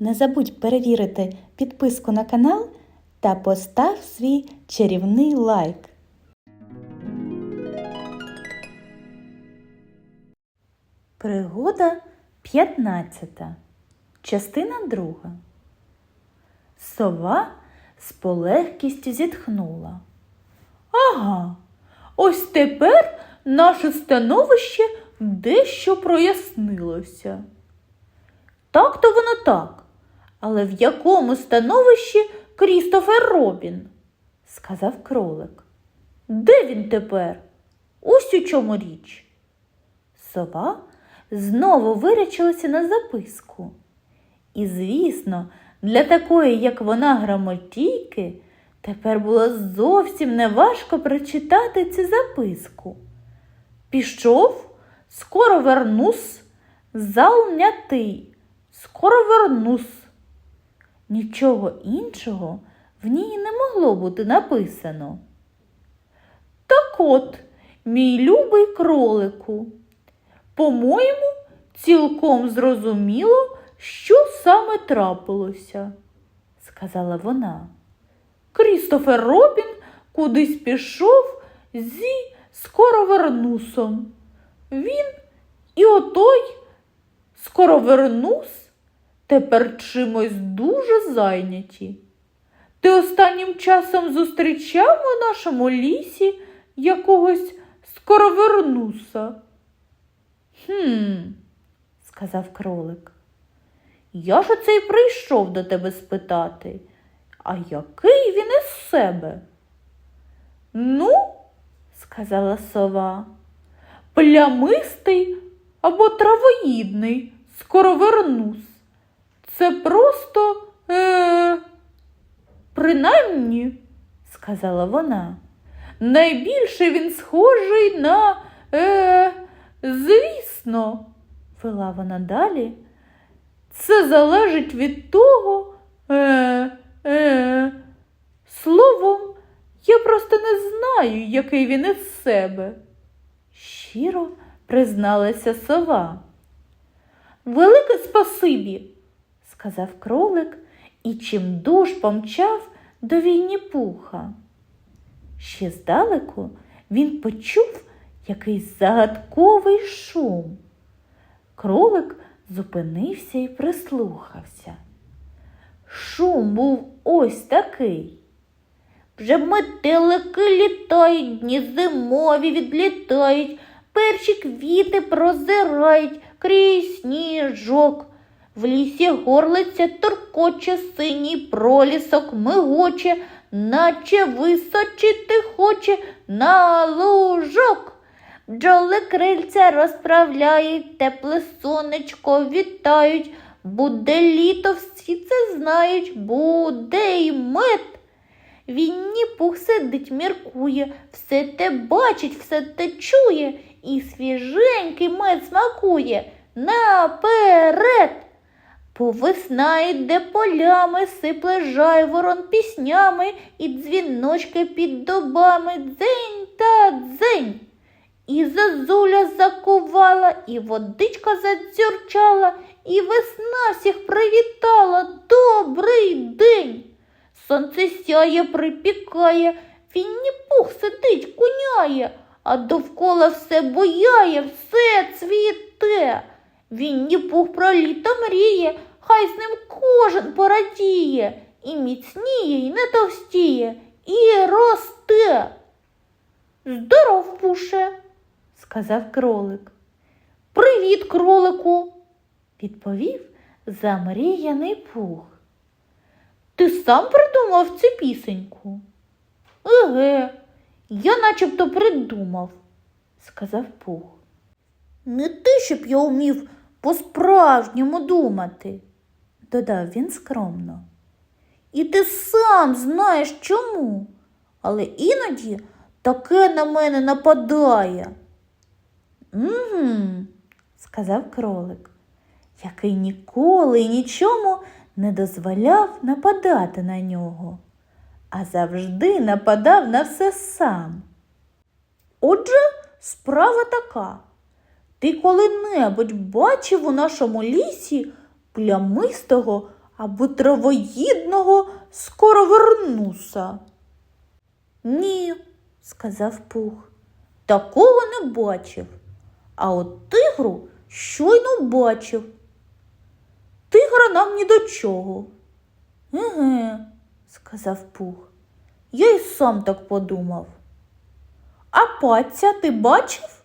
Не забудь перевірити підписку на канал та постав свій чарівний лайк. Пригода 15. Частина 2. Сова з полегкістю зітхнула. Ага, ось тепер наше становище дещо прояснилося. Так то воно так. Але в якому становищі Крістофер Робін? сказав кролик. Де він тепер? Ось у чому річ. Сова знову вирячилася на записку. І, звісно, для такої, як вона, грамотійки, тепер було зовсім неважко прочитати цю записку. Пішов, скоро вернусь, зал м'ятий, скоро вернусь. Нічого іншого в ній не могло бути написано. Так от, мій любий кролику, по-моєму, цілком зрозуміло, що саме трапилося, сказала вона. Крістофер Робін кудись пішов зі скоровернусом. Він і отой скоровернус тепер чимось дуже зайняті. Ти останнім часом зустрічав у нашому лісі якогось скоровернуса? Хм, сказав кролик. Я ж оце й прийшов до тебе спитати, а який він із себе? Ну, сказала сова, плямистий або травоїдний скоровернус. Це просто е, принаймні, сказала вона. Найбільше він схожий на е, звісно, вела вона далі. Це залежить від того, е, е, словом, я просто не знаю, який він із себе. Щиро призналася сова. Велике спасибі, сказав кролик і чимдуж помчав до Вінні пуха. Ще здалеку він почув якийсь загадковий шум. Кролик зупинився і прислухався. Шум був ось такий. Вже метелики літають, дні зимові відлітають, перші квіти прозирають крізь сніжок. В лісі горлиця туркоче, синій пролісок мигоче, наче височити хоче на лужок. Бджоли крильця розправляють, тепле сонечко вітають. Буде літо, всі це знають, буде й мед. Вінні пух сидить, міркує, все те бачить, все те чує, і свіженький мед смакує наперед. Повесна йде полями, сипле жайворон піснями, і дзвіночки під добами дзень та дзень. І зазуля закувала, і водичка задзюрчала, і весна всіх привітала. Добрий день. Сонце сяє, припікає, Вінні пух сидить, куняє, а довкола все буяє, все цвіте. Вінні пух про літо мріє, хай з ним кожен порадіє, і міцніє, і не товстіє, і росте. Здоров, пуше, сказав кролик. Привіт, кролику, відповів замріяний пух. Ти сам придумав цю пісеньку? Еге, я начебто придумав, сказав пух. Не те, щоб я вмів по-справжньому думати, додав він скромно. І ти сам знаєш чому, але іноді таке на мене нападає. Угу, сказав кролик, який ніколи і нічому не дозволяв нападати на нього, а завжди нападав на все сам. Отже, справа така. Ти коли-небудь бачив у нашому лісі плямистого або травоїдного скоро вернуся. Ні, сказав пух, такого не бачив. А от тигру щойно бачив. Тигра нам ні до чого. Еге, сказав пух. Я й сам так подумав. А паця ти бачив?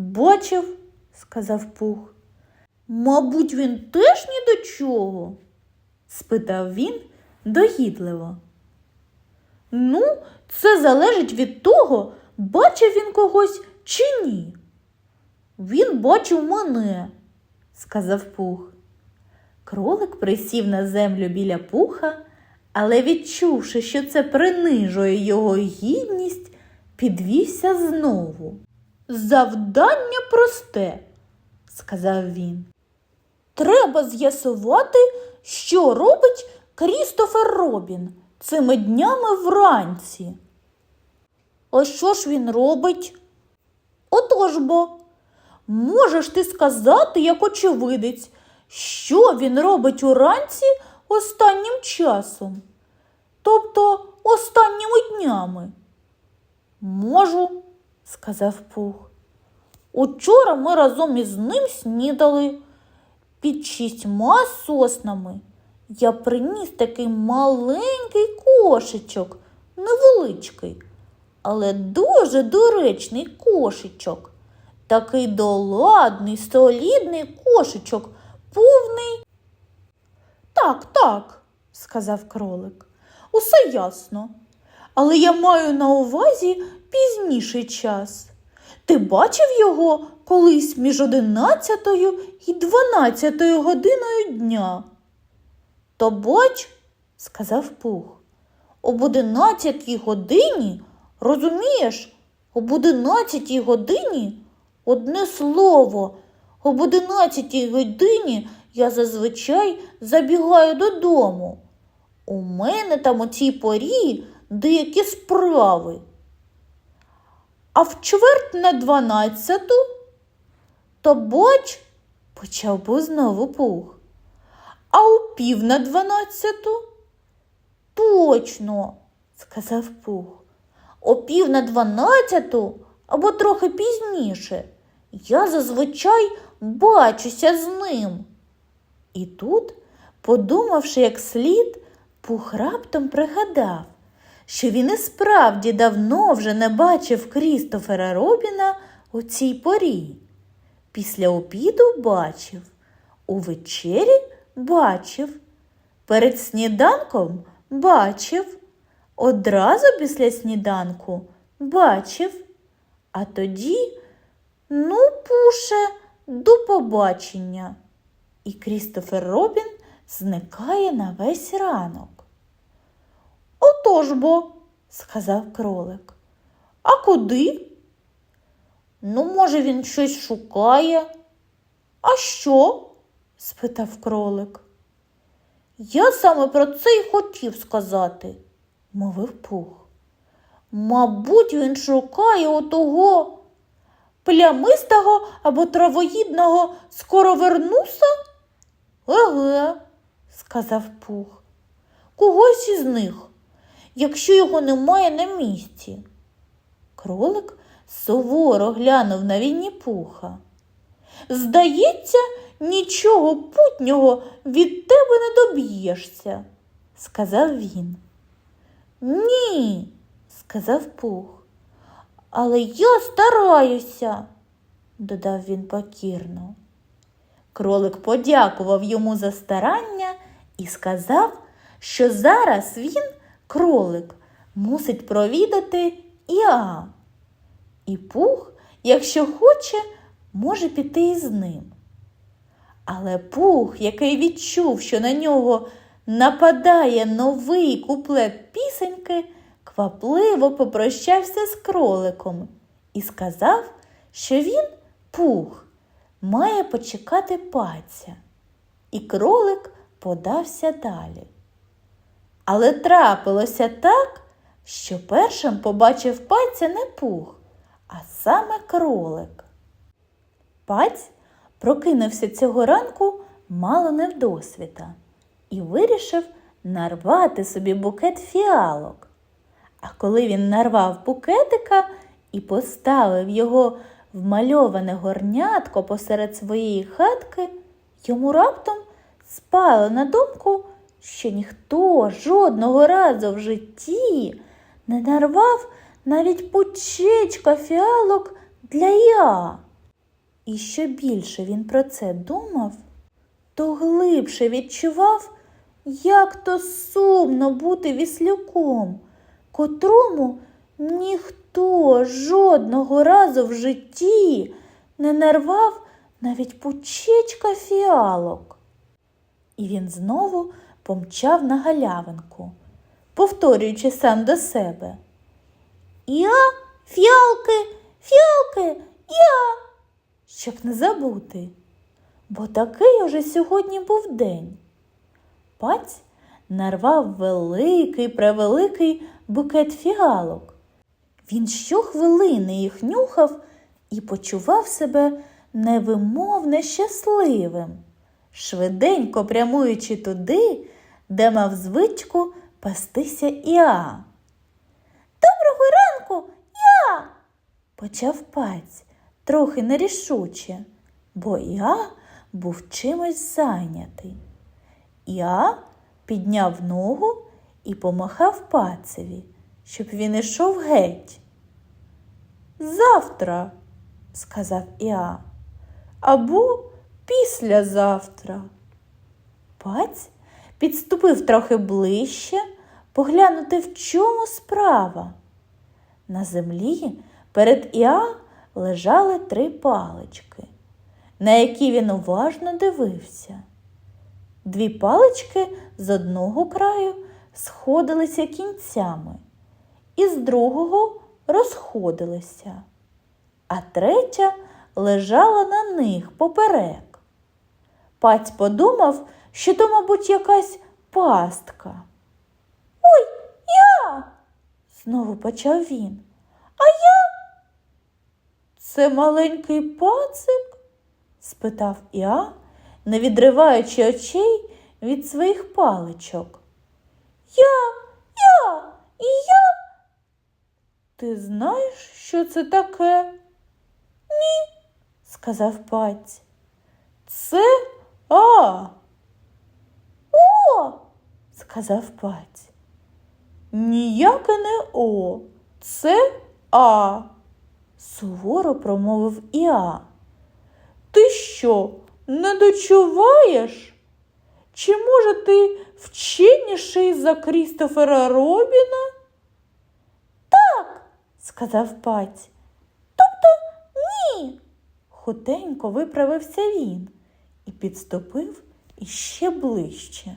Бачив, сказав пух. Мабуть, він теж ні до чого? спитав він догідливо. Ну, це залежить від того, бачив він когось чи ні. Він бачив мене, сказав пух. Кролик присів на землю біля пуха, але, відчувши, що це принижує його гідність, підвівся знову. Завдання просте, сказав він. Треба з'ясувати, що робить Крістофер Робін цими днями вранці. А що ж він робить? Отож бо, можеш ти сказати, як очевидець, що він робить уранці останнім часом, тобто останніми днями? Можу, сказав Пух. Учора ми разом із ним снідали під шістьма соснами. Я приніс такий маленький кошечок, невеличкий, але дуже доречний кошечок. Такий доладний, солідний кошечок, повний. Так, так, сказав кролик. Усе ясно. Але я маю на увазі пізніший час. Ти бачив його колись між одинадцятою і дванадцятою годиною дня? То бач, сказав Пух, об одинадцятій годині, розумієш, об одинадцятій годині одне слово, об одинадцятій годині я зазвичай забігаю додому. У мене там у цій порі деякі справи. А в чверть на дванадцяту? То бач, почав був знову пух. А у пів на дванадцяту? Точно, сказав пух. О пів на дванадцяту або трохи пізніше. Я зазвичай бачуся з ним. І тут, подумавши як слід, пух раптом пригадав, що він і справді давно вже не бачив Крістофера Робіна у цій порі. Після обіду бачив, у вечері бачив, перед сніданком бачив, одразу після сніданку бачив, а тоді, ну, пуше, до побачення. І Крістофер Робін зникає на весь ранок. Отож бо, сказав кролик. А куди? Ну, може, він щось шукає. А що? спитав кролик. Я саме про це й хотів сказати, мовив пух. Мабуть, він шукає отого плямистого або травоїдного скоро вернуся? Еге, сказав пух. Когось із них, якщо його немає на місці. Кролик суворо глянув на Вінні пуха. Здається, нічого путнього від тебе не доб'єшся, сказав він. Ні, сказав пух. Але я стараюся, додав він покірно. Кролик подякував йому за старання і сказав, що зараз він, кролик, мусить провідати Іа. І пух, якщо хоче, може піти із ним. Але пух, який відчув, що на нього нападає новий куплет пісеньки, квапливо попрощався з кроликом і сказав, що він, пух, має почекати паця. І кролик подався далі. Але трапилося так, що першим побачив паця не пух, а саме кролик. Паць прокинувся цього ранку мало не вдосвіта. і вирішив нарвати собі букет фіалок. А коли він нарвав букетика і поставив його в мальоване горнятко посеред своєї хатки, йому раптом спало на думку, що ніхто жодного разу в житті не нарвав навіть пучечка фіалок для я. І що більше він про це думав, то глибше відчував, як то сумно бути віслюком, котрому ніхто жодного разу в житті не нарвав навіть пучечка фіалок. І він знову помчав на галявинку, повторюючи сам до себе. Я, фіалки, фіалки, я, щоб не забути, бо такий уже сьогодні був день. Паць нарвав великий превеликий букет фіалок. Він щохвилини їх нюхав і почував себе невимовне щасливим, швиденько прямуючи туди, де мав звичку пастися Іа. Доброго ранку, я. почав паць трохи нерішуче, бо Іа був чимось зайнятий. Іа підняв ногу і помахав пацеві, щоб він ішов геть. Завтра, сказав Іа, або післязавтра. Паць підступив трохи ближче, поглянути, в чому справа. На землі перед Іа лежали три палички, на які він уважно дивився. Дві палички з одного краю сходилися кінцями, і з другого розходилися, а третя лежала на них поперек. Паць подумав, що то, мабуть, якась пастка. Ой, я. знову почав він. А я. Це маленький пацик? спитав Іа, не відриваючи очей від своїх паличок. Я, я, і я. Ти знаєш, що це таке? Ні, сказав паць. Це А. Сказав паць. Ніяке не О, це А, суворо промовив Іа. Ти що, не дочуваєш? Чи може ти вченіший за Крістофера Робіна? Так, сказав паць. Тобто ні. Хутенько виправився він і підступив іще ближче.